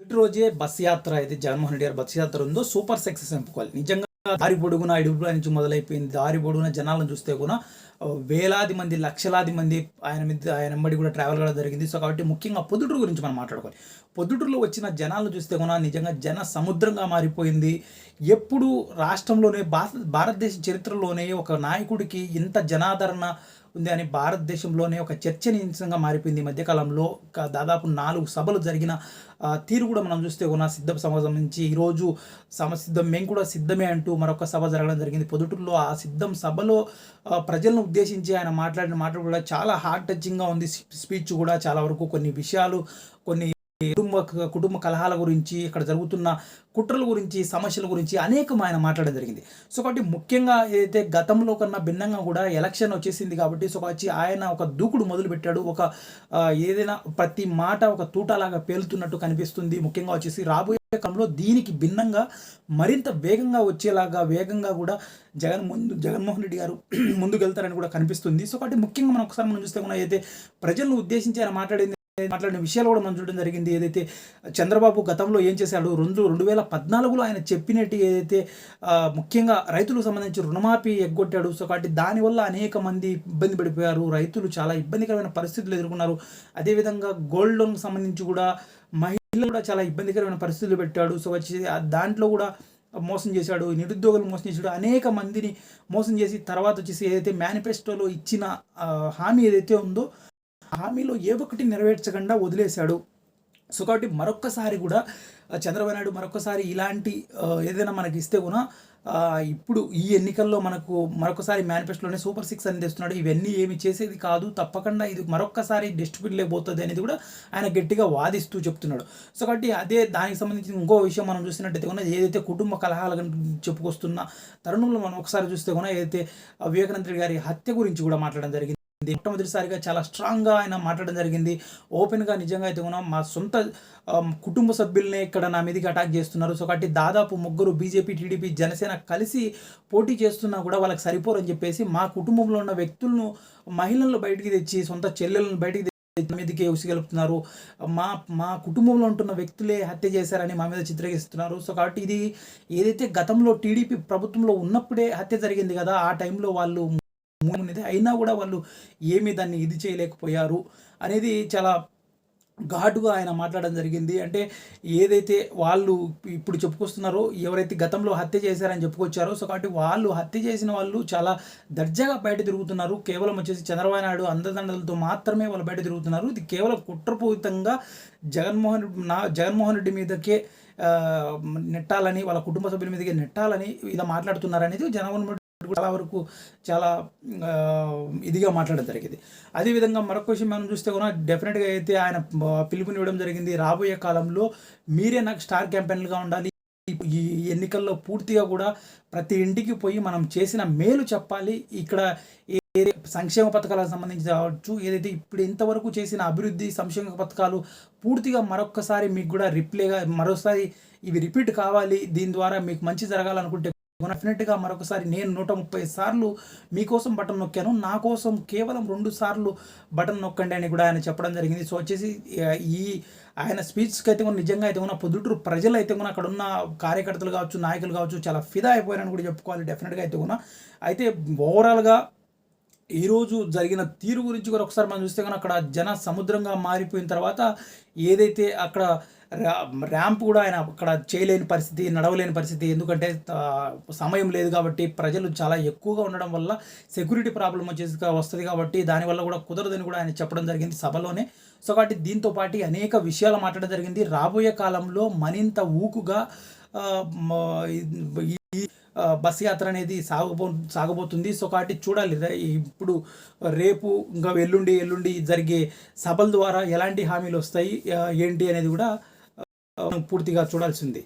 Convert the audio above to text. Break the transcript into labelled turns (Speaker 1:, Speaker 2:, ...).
Speaker 1: మొదటి రోజే బస్ యాత్ర అయితే జగన్మోహన్ రెడ్డి గారి బస్ యాత్ర ఉందో సూపర్ సక్సెస్ చెప్పుకోవాలి. నిజంగా దారి పొడుగున ఇడుపుల నుంచి మొదలైపోయింది. దారి పొడుగున జనాలను చూస్తే కూడా వేలాది మంది లక్షలాది మంది ఆయన మీద ఆయన వెంబడి కూడా ట్రావెల్ కూడా జరిగింది. సో కాబట్టి ముఖ్యంగా పొద్దుటూరు గురించి మనం మాట్లాడుకోవాలి. పొద్దుటూరులో వచ్చిన జనాలను చూస్తే కూడా నిజంగా జన సముద్రంగా మారిపోయింది. ఎప్పుడు రాష్ట్రంలోనే భారత భారతదేశ చరిత్రలోనే ఒక నాయకుడికి ఇంత జనాదరణ ఉంది అని భారతదేశంలోనే ఒక చర్చనీయాంశంగా మారిపోయింది ఈ మధ్యకాలంలో. దాదాపు నాలుగు సభలు జరిగిన తీరు కూడా మనం చూస్తే ఉన్న సిద్ధ సమాజం నుంచి ఈరోజు సమసిద్ధం మేము కూడా సిద్ధమే అంటూ మరొక సభ జరగడం జరిగింది. పొదుటూరులో ఆ సిద్ధం సభలో ప్రజలను ఉద్దేశించి ఆయన మాట్లాడిన మాటలు కూడా చాలా హార్ట్ టచింగ్గా ఉంది. స్పీచ్ కూడా చాలా వరకు కొన్ని విషయాలు కొన్ని కుటుంబ కుటుంబ కలహాల గురించి ఇక్కడ జరుగుతున్న కుట్రల గురించి సమస్యల గురించి అనేకం ఆయన మాట్లాడడం జరిగింది. సో కాబట్టి ముఖ్యంగా ఏదైతే గతంలో కన్నా భిన్నంగా కూడా ఎలక్షన్ వచ్చేసింది కాబట్టి సో వచ్చి ఆయన ఒక దూకుడు మొదలుపెట్టాడు. ఒక ఏదైనా ప్రతి మాట ఒక తూటలాగా పేలుతున్నట్టు కనిపిస్తుంది. ముఖ్యంగా వచ్చేసి రాబోయే కాలంలో దీనికి భిన్నంగా మరింత వేగంగా వచ్చేలాగా వేగంగా కూడా జగన్ ముందు జగన్మోహన్ రెడ్డి గారు ముందుకు వెళ్తారని కూడా కనిపిస్తుంది. సో కాబట్టి ముఖ్యంగా మనం ఒకసారి మనం చూస్తే కూడా అయితే ప్రజలను ఉద్దేశించి ఆయన మాట్లాడింది మాట్లాడిన విషయాలు కూడా మనం చూడడం జరిగింది. ఏదైతే చంద్రబాబు గతంలో ఏం చేశాడు? రెండు రెండు వేల పద్నాలుగులో ఆయన చెప్పినట్టు ఏదైతే ముఖ్యంగా రైతులకు సంబంధించి రుణమాఫీ ఎగ్గొట్టాడు. సో కాబట్టి దానివల్ల అనేక మంది ఇబ్బంది పడిపోయారు. రైతులు చాలా ఇబ్బందికరమైన పరిస్థితులు ఎదుర్కొన్నారు. అదేవిధంగా గోల్డ్ లోన్కి సంబంధించి కూడా మహిళలు కూడా చాలా ఇబ్బందికరమైన పరిస్థితులు పెట్టాడు. సో వచ్చి దాంట్లో కూడా మోసం చేశాడు. నిరుద్యోగులు మోసం చేశాడు. అనేక మందిని మోసం చేసి తర్వాత వచ్చేసి ఏదైతే మేనిఫెస్టోలో ఇచ్చిన హామీ ఏదైతే ఉందో హామీలో ఏ ఒక్కటి నెరవేర్చకుండా వదిలేశాడు. సో కాబట్టి మరొక్కసారి కూడా చంద్రబాబు నాయుడు మరొకసారి ఇలాంటి ఏదైనా మనకి ఇస్తే కూడా ఇప్పుడు ఈ ఎన్నికల్లో మనకు మరొకసారి మేనిఫెస్టోలోనే సూపర్ సిక్స్ అని తెస్తున్నాడు. ఇవన్నీ ఏమి చేసేది కాదు. తప్పకుండా ఇది మరొక్కసారి డస్ట్బిన్ లేకపోతుంది అనేది కూడా ఆయన గట్టిగా వాదిస్తూ చెప్తున్నాడు. సో కాబట్టి అదే దానికి సంబంధించిన ఇంకో విషయం మనం చూసినట్టయితే కూడా ఏదైతే కుటుంబ కలహాల చెప్పుకొస్తున్న తరుణంలో మనం ఒకసారి చూస్తే కూడా ఏదైతే వివేకానంద గారి హత్య గురించి కూడా మాట్లాడడం జరిగింది. మొట్టమొదటిసారిగా చాలా స్ట్రాంగ్గా ఆయన మాట్లాడడం జరిగింది. ఓపెన్గా నిజంగా అయితే కూడా మా సొంత కుటుంబ సభ్యులనే ఇక్కడ నా మీదకి అటాక్ చేస్తున్నారు. సో కాబట్టి దాదాపు ముగ్గురు బీజేపీ టీడీపీ జనసేన కలిసి పోటీ చేస్తున్నా కూడా వాళ్ళకి సరిపోరని చెప్పేసి మా కుటుంబంలో ఉన్న వ్యక్తులను మహిళలను బయటికి తెచ్చి సొంత చెల్లెలను బయటికి మీదకి ఉసిగలుపుతున్నారు. మా మా కుటుంబంలో ఉంటున్న వ్యక్తులే హత్య చేశారని మా మీద చిత్రీకరిస్తున్నారు సో కాబట్టి ఇది ఏదైతే గతంలో టీడీపీ ప్రభుత్వంలో ఉన్నప్పుడే హత్య జరిగింది కదా ఆ టైంలో వాళ్ళు ఉన్నది అయినా కూడా వాళ్ళు ఏమీ దాన్ని ఇది చేయలేకపోయారు అనేది చాలా ఘాటుగా ఆయన మాట్లాడడం జరిగింది. అంటే ఏదైతే వాళ్ళు ఇప్పుడు చెప్పుకొస్తున్నారో ఎవరైతే గతంలో హత్య చేశారని చెప్పుకొచ్చారో సో కాబట్టి వాళ్ళు హత్య చేసిన వాళ్ళు చాలా దర్జాగా బయట తిరుగుతున్నారు. కేవలం వచ్చేసి చంద్రబాబు నాయుడు అందదండలతో మాత్రమే వాళ్ళు బయట తిరుగుతున్నారు. ఇది కేవలం కుట్రపూరితంగా జగన్మోహన్ నా జగన్మోహన్ రెడ్డి మీదకే నెట్టాలని వాళ్ళ కుటుంబ సభ్యుల మీదకే నెట్టాలని ఇలా మాట్లాడుతున్నారనేది జగన్మోహన్ చాలా వరకు చాలా ఇదిగా మాట్లాడడం జరిగింది. అదేవిధంగా మరొక విషయం మనం చూస్తే కూడా డెఫినెట్గా అయితే ఆయన పిలుపునివ్వడం జరిగింది. రాబోయే కాలంలో మీరే నాకు స్టార్ క్యాంపెయిన్లుగా ఉండాలి. ఈ ఎన్నికల్లో పూర్తిగా కూడా ప్రతి ఇంటికి పోయి మనం చేసిన మేలు చెప్పాలి. ఇక్కడ ఏ సంక్షేమ పథకాలకు సంబంధించి కావచ్చు ఏదైతే ఇప్పుడు ఇంతవరకు చేసిన అభివృద్ధి సంక్షేమ పథకాలు పూర్తిగా మరొకసారి మీకు కూడా రిప్లేగా మరోసారి ఇవి రిపీట్ కావాలి. దీని ద్వారా మీకు మంచి జరగాలనుకుంటే డెఫినెట్గా మరొకసారి నేను నూట ముప్పై సార్లు మీకోసం బటన్ నొక్కాను. నా కోసం కేవలం రెండు సార్లు బటన్ నొక్కండి అని కూడా ఆయన చెప్పడం జరిగింది. సో వచ్చేసి ఈ ఆయన స్పీచ్కి అయితే కూడా నిజంగా అయితే ఉన్న పొద్దుటూరు ప్రజలు అయితే కూడా అక్కడ ఉన్న కార్యకర్తలు కావచ్చు నాయకులు కావచ్చు చాలా ఫిదా అయిపోయారని కూడా చెప్పుకోవాలి డెఫినెట్గా అయితే కూడా. అయితే ఓవరాల్గా ఈరోజు జరిగిన తీరు గురించి కూడా ఒకసారి మనం చూస్తే కనుక అక్కడ జన సముద్రంగా మారిపోయిన తర్వాత ఏదైతే అక్కడ ర్యా- ర్యాంప్ కూడా ఆయన అక్కడ చేయలేని పరిస్థితి నడవలేని పరిస్థితి ఎందుకంటే సమయం లేదు కాబట్టి ప్రజలు చాలా ఎక్కువగా ఉండడం వల్ల సెక్యూరిటీ ప్రాబ్లం వచ్చేసి వస్తుంది కాబట్టి దానివల్ల కూడా కుదరదని కూడా ఆయన చెప్పడం జరిగింది సభలోనే. సో కాబట్టి దీంతో పాటు అనేక విషయాలు మాట్లాడడం జరిగింది. రాబోయే కాలంలో మరింత ఊకుగా బస్ యాత్ర అనేది సాగబో సాగబోతుంది. సో కాబట్టి చూడాలి. ఇప్పుడు రేపు ఇంకా ఎల్లుండి ఎల్లుండి జరిగే సభల ద్వారా ఎలాంటి హామీలు వస్తాయి? ఏంటి అనేది కూడా పూర్తిగా చూడాల్సింది.